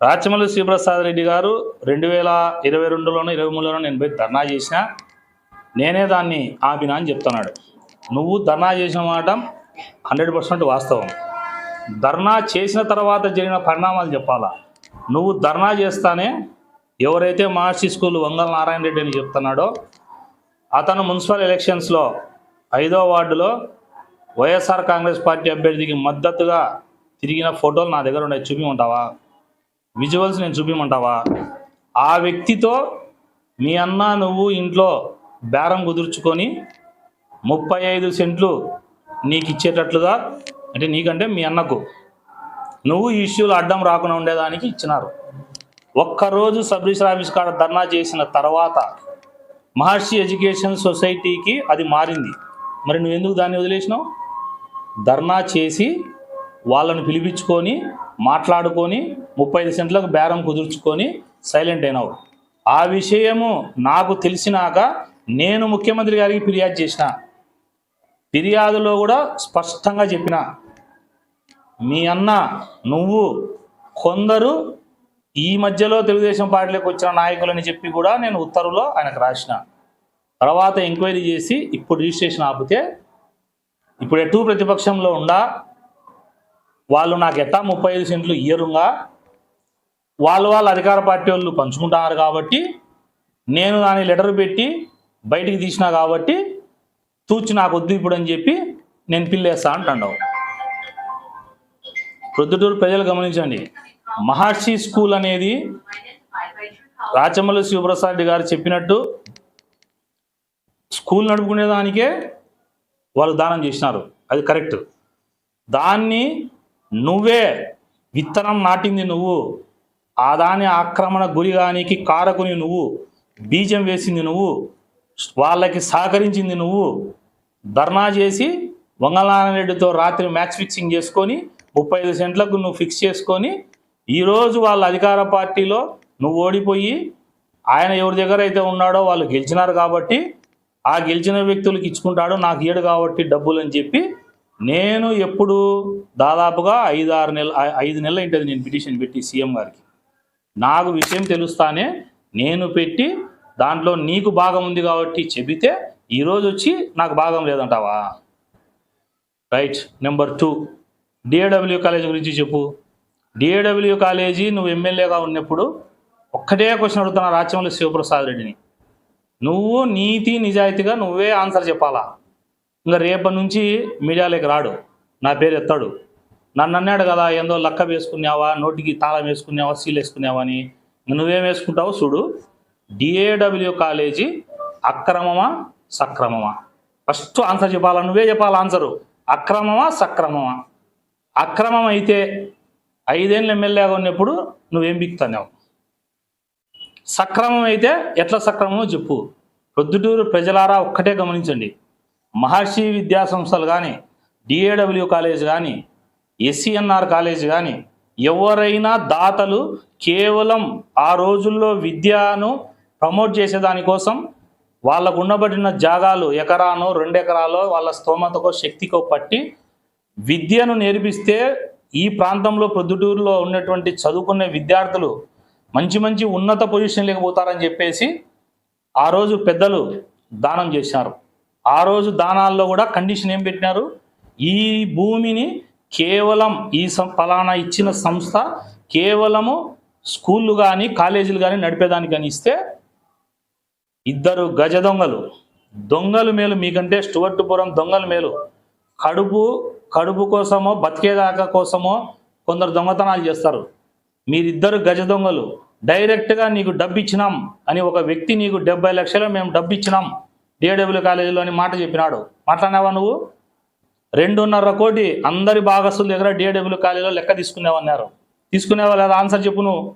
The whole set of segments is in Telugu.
రాచమల్లి శ్రీప్రసాద్ రెడ్డి గారు రెండు వేల ఇరవై రెండులోనూ ఇరవై మూడులోనో నేను పోయి ధర్నా చేసిన నేనే దాన్ని ఆపినా అని చెప్తున్నాడు. నువ్వు ధర్నా చేసిన మాట హండ్రెడ్ పర్సెంట్ వాస్తవం. ధర్నా చేసిన తర్వాత జరిగిన పరిణామాలు చెప్పాలా? నువ్వు ధర్నా చేస్తానే ఎవరైతే మహర్షి స్కూల్ వంగల నారాయణ రెడ్డి అని చెప్తున్నాడో అతను మున్సిపల్ ఎలక్షన్స్లో ఐదో వార్డులో వైఎస్ఆర్ కాంగ్రెస్ పార్టీ అభ్యర్థికి మద్దతుగా తిరిగిన ఫోటోలు నా దగ్గర ఉన్నాయి. చూపిమంటావా విజువల్స్ నేను చూపించమంటావా ఆ వ్యక్తితో మీ అన్న నువ్వు ఇంట్లో బేరం కుదుర్చుకొని ముప్పై ఐదు సెంట్లు నీకు ఇచ్చేటట్లుగా అంటే నీకంటే మీ అన్నకు నువ్వు ఈ ఇష్యూలు అడ్డం రాకుండా ఉండేదానికి ఇచ్చినారు. ఒక్కరోజు సబ్ రిజిస్టర్ ఆఫీస్ కాడ ధర్నా చేసిన తర్వాత మహర్షి ఎడ్యుకేషన్ సొసైటీకి అది మారింది. మరి నువ్వు ఎందుకు దాన్ని వదిలేసినావు? ధర్నా చేసి వాళ్ళను పిలిపించుకొని మాట్లాడుకొని ముప్పై ఐదు సెంట్లకు బేరం కుదుర్చుకొని సైలెంట్ అయినావు. ఆ విషయము నాకు తెలిసినాక నేను ముఖ్యమంత్రి గారికి ఫిర్యాదు చేసిన. ఫిర్యాదులో కూడా స్పష్టంగా చెప్పిన. మీ అన్న నువ్వు కొందరు ఈ మధ్యలో తెలుగుదేశం పార్టీలోకి వచ్చిన నాయకులని చెప్పి కూడా నేను ఉత్తర్వులో ఆయనకు రాసిన. తర్వాత ఎంక్వైరీ చేసి ఇప్పుడు రిజిస్ట్రేషన్ ఆపితే ఇప్పుడు ఎటు ప్రతిపక్షంలో ఉండా వాళ్ళు నాకు ఎట్టా ముప్పై ఐదు సెంట్లు ఇయ్యరుగా? వాళ్ళు వాళ్ళ అధికార పార్టీ వాళ్ళు పంచుకుంటున్నారు కాబట్టి నేను దాని లెటర్ పెట్టి బయటికి తీసిన కాబట్టి తూచి నాకు వద్దు ఇప్పుడు అని చెప్పి నేను పిల్లేస్తా అంటాడు ప్రొద్దుటూరు ప్రజలు గమనించండి. మహర్షి స్కూల్ అనేది రాచమల్లి శివప్రసాద్ రెడ్డి గారు చెప్పినట్టు స్కూల్ నడుపుకునే దానికే వాళ్ళు దానం చేసినారు. అది కరెక్ట్. దాన్ని నువ్వే విత్తనం నాటింది నువ్వు. ఆ దాని ఆక్రమణ గురిగానికి కారకుని నువ్వు. బీజం వేసింది నువ్వు. వాళ్ళకి సహకరించింది నువ్వు. ధర్నా చేసి వంగనారాయణరెడ్డితో రాత్రి మ్యాచ్ ఫిక్సింగ్ చేసుకొని ముప్పై ఐదు సెంట్లకు నువ్వు ఫిక్స్ చేసుకొని ఈరోజు వాళ్ళ అధికార పార్టీలో నువ్వు ఓడిపోయి ఆయన ఎవరి దగ్గర అయితే ఉన్నాడో వాళ్ళు గెలిచినారు కాబట్టి ఆ గెలిచిన వ్యక్తులకు ఇచ్చుకుంటాడు నాకు ఏడు కాబట్టి డబ్బులు అని చెప్పి నేను ఎప్పుడు దాదాపుగా ఐదు ఆరు నెలలు ఐదు నెలలు ఉంటుంది నేను పిటిషన్ పెట్టి సీఎం గారికి. నాకు విషయం తెలుస్తానే నేను పెట్టి దాంట్లో నీకు భాగం ఉంది కాబట్టి చెబితే ఈరోజు వచ్చి నాకు భాగం లేదంటావా? Right number two. DAW college గురించి చెప్పు. డిఏడబ్ల్యూ కాలేజీ నువ్వు ఎమ్మెల్యేగా ఉన్నప్పుడు ఒక్కటే క్వశ్చన్ అడుగుతున్నా రాజ్యంలో శివప్రసాద్ రెడ్డిని. నువ్వు నీతి నిజాయితీగా నువ్వే ఆన్సర్ చెప్పాలా? ఇంకా రేపటి నుంచి మీడియాలోకి రాడు. నా పేరు ఎత్తాడు. నన్ను అన్నాడు కదా ఏందో లక్క వేసుకున్నావా నోటికి తాళం వేసుకున్నావా సీల్ వేసుకున్నావా అని. నువ్వేం వేసుకుంటావు చూడు. డిఏడబ్ల్యూ కాలేజీ అక్రమమా సక్రమమా? ఫస్ట్ ఆన్సర్ చెప్పాలా? నువ్వే చెప్పాలా ఆన్సరు? అక్రమమా సక్రమమా? అక్రమం అయితే ఐదేళ్ళు ఎమ్మెల్యేగా ఉన్నప్పుడు నువ్వేం బిక్కుతున్నావు? సక్రమం అయితే ఎట్లా సక్రమమో చెప్పు. ప్రొద్దుటూరు ప్రజలారా ఒక్కటే గమనించండి. మహర్షి విద్యా సంస్థలు కానీ డిఏడబ్ల్యూ కాలేజ్ కానీ ఎస్సీఎన్ఆర్ కాలేజ్ కానీ ఎవరైనా దాతలు కేవలం ఆ రోజుల్లో విద్యను ప్రమోట్ చేసేదానికోసం వాళ్ళకు ఉండబడిన జాగాలు ఎకరానో రెండు ఎకరాలో వాళ్ళ స్తోమతకో శక్తికో పట్టి విద్యను నేర్పిస్తే ఈ ప్రాంతంలో ప్రొద్దుటూరులో ఉన్నటువంటి చదువుకునే విద్యార్థులు మంచి మంచి ఉన్నత పొజిషన్ పోతారని చెప్పేసి ఆ రోజు పెద్దలు దానం చేశారు. ఆ రోజు దానాల్లో కూడా కండిషన్ ఏం పెట్టినారు? ఈ భూమిని కేవలం ఈ సం ఫలానా ఇచ్చిన సంస్థ కేవలము స్కూళ్ళు కానీ కాలేజీలు కానీ నడిపేదానికి కానీ ఇస్తే ఇద్దరు గజ దొంగలు. దొంగలు మేలు మీకంటే స్టువర్టుపురం దొంగలు మేలు. కడుపు కడుపు కోసమో బతికేదాకా కోసమో కొందరు దొంగతనాలు చేస్తారు. మీరిద్దరు గజ దొంగలు. డైరెక్ట్గా నీకు డబ్బు ఇచ్చినాం అని ఒక వ్యక్తి నీకు డెబ్బై లక్షలు మేము డబ్బు ఇచ్చినాం డిఏడబ్ల్యూ కాలేజీలో అని మాట చెప్పినాడు. మాట్లాడినావా నువ్వు? రెండున్నర కోటి అందరి భాగస్తుల దగ్గర డిఏడబ్ల్యూ కాలేజీలో లెక్క తీసుకునేవన్నారు తీసుకునేవా లేదా? ఆన్సర్ చెప్పు నువ్వు.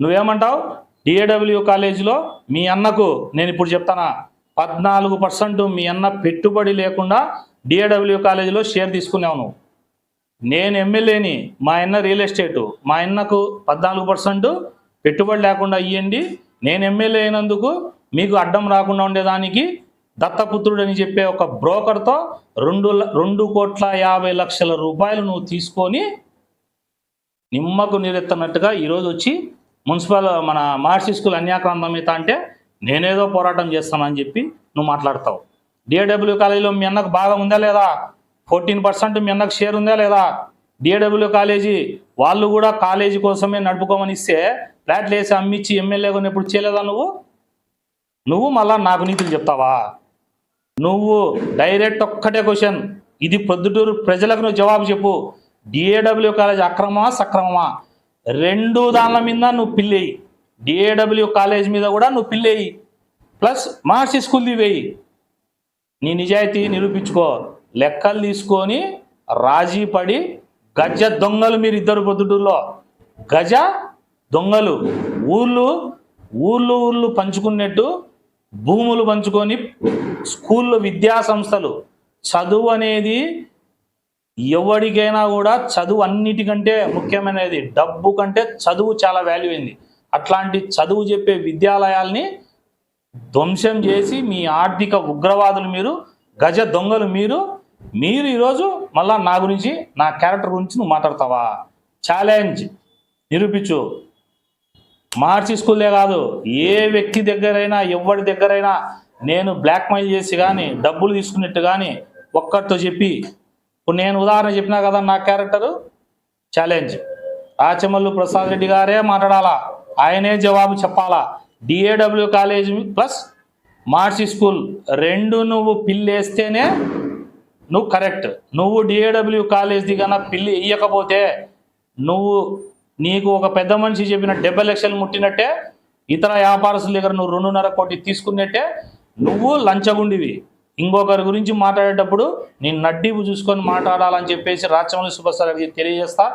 నువ్వేమంటావు? డిఏడబ్ల్యూ కాలేజీలో మీ అన్నకు నేను ఇప్పుడు చెప్తానా. పద్నాలుగు పర్సెంట్ మీ అన్న పెట్టుబడి లేకుండా డిఏడబ్ల్యూ కాలేజీలో షేర్ తీసుకున్నావు నువ్వు. నేను ఎమ్మెల్యేని మా అన్న రియల్ ఎస్టేటు. మా అన్నకు పద్నాలుగు పర్సెంట్ పెట్టుబడి లేకుండా ఇవ్వండి నేను ఎమ్మెల్యే అయినందుకు మీకు అడ్డం రాకుండా ఉండేదానికి దత్తపుత్రుడు అని చెప్పే ఒక బ్రోకర్తో రెండు ల- రెండు కోట్ల యాభై లక్షల రూపాయలు నువ్వు తీసుకొని నిమ్మకు నీరెత్తనట్టుగా ఈరోజు వచ్చి మున్సిపల్ మన మహర్షి స్కూల్ అన్యాక్రాంతమిత అంటే నేనేదో పోరాటం చేస్తానని చెప్పి నువ్వు మాట్లాడతావు. డిఏడబ్ల్యూ కాలేజీలో మీ అన్నకు బాగా ఉందా లేదా? ఫోర్టీన్ పర్సెంట్ మీ అన్నకు షేర్ ఉందా లేదా? డిఏడబ్ల్యూ కాలేజీ వాళ్ళు కూడా కాలేజీ కోసమే నడుపుకోమని ఇస్తే ఫ్లాట్లు వేసి అమ్మిచ్చి ఎమ్మెల్యే కొన్నప్పుడు చేయలేదా నువ్వు? నువ్వు మళ్ళా నాకు నీతులు చెప్తావా? నువ్వు డైరెక్ట్ ఒక్కటే క్వశ్చన్ ఇది పొద్దుటూరు ప్రజలకు నువ్వు జవాబు చెప్పు. డిఏడబ్ల్యూ కాలేజ్ అక్రమమా సక్రమమా? రెండు దానిల మీద నువ్వు పిల్లేయి డిఏడబ్ల్యూ కాలేజ్ మీద కూడా నువ్వు పిల్లేయి ప్లస్ మహర్షి స్కూల్ దివేయి నీ నిజాయితీ నిరూపించుకో. లెక్కలు తీసుకొని రాజీ పడి గజ దొంగలు మీరు ఇద్దరు పొద్దుటూరులో. గజ దొంగలు. ఊర్లు ఊర్లు ఊర్లు పంచుకున్నట్టు భూములు పంచుకొని స్కూళ్ళు విద్యా సంస్థలు. చదువు అనేది ఎవరికైనా కూడా చదువు అన్నిటికంటే ముఖ్యమైనది. డబ్బు కంటే చదువు చాలా వాల్యూ అయింది. అట్లాంటి చదువు చెప్పే విద్యాలయాల్ని ధ్వంసం చేసి మీ ఆర్థిక ఉగ్రవాదులు మీరు గజ దొంగలు మీరు మీరు ఈరోజు మళ్ళా నా గురించి నా క్యారెక్టర్ గురించి నువ్వు మాట్లాడతావా? ఛాలెంజ్ నిరూపించు. మార్చి స్కూలే కాదు ఏ వ్యక్తి దగ్గరైనా ఎవరి దగ్గరైనా నేను బ్లాక్మెయిల్ చేసి కానీ డబ్బులు తీసుకున్నట్టు కానీ ఒక్కరితో చెప్పి ఇప్పుడు నేను ఉదాహరణ చెప్పినా కదా నా క్యారెక్టరు? ఛాలెంజ్. రాచమల్లు ప్రసాద్ రెడ్డి గారే మాట్లాడాలా? ఆయనే జవాబు చెప్పాలా? డిఏడబ్ల్యూ కాలేజ్ ప్లస్ మార్చి స్కూల్ రెండు నువ్వు పిల్లేస్తేనే నువ్వు కరెక్ట్. నువ్వు డిఏడబ్ల్యూ కాలేజ్ది కన్నా పిల్లి ఇయ్యకపోతే నువ్వు నీకు ఒక పెద్ద మనిషి చెప్పిన డెబ్బై లక్షలు ముట్టినట్టే ఇతర వ్యాపారస్తుల దగ్గర నువ్వు రెండున్నర కోటి తీసుకున్నట్టే నువ్వు లంచగుండివి. ఇంకొకరి గురించి మాట్లాడేటప్పుడు నేను నడ్డీపు చూసుకొని మాట్లాడాలని చెప్పేసి రాచమల్లి సూపర్ గారికి తెలియజేస్తా.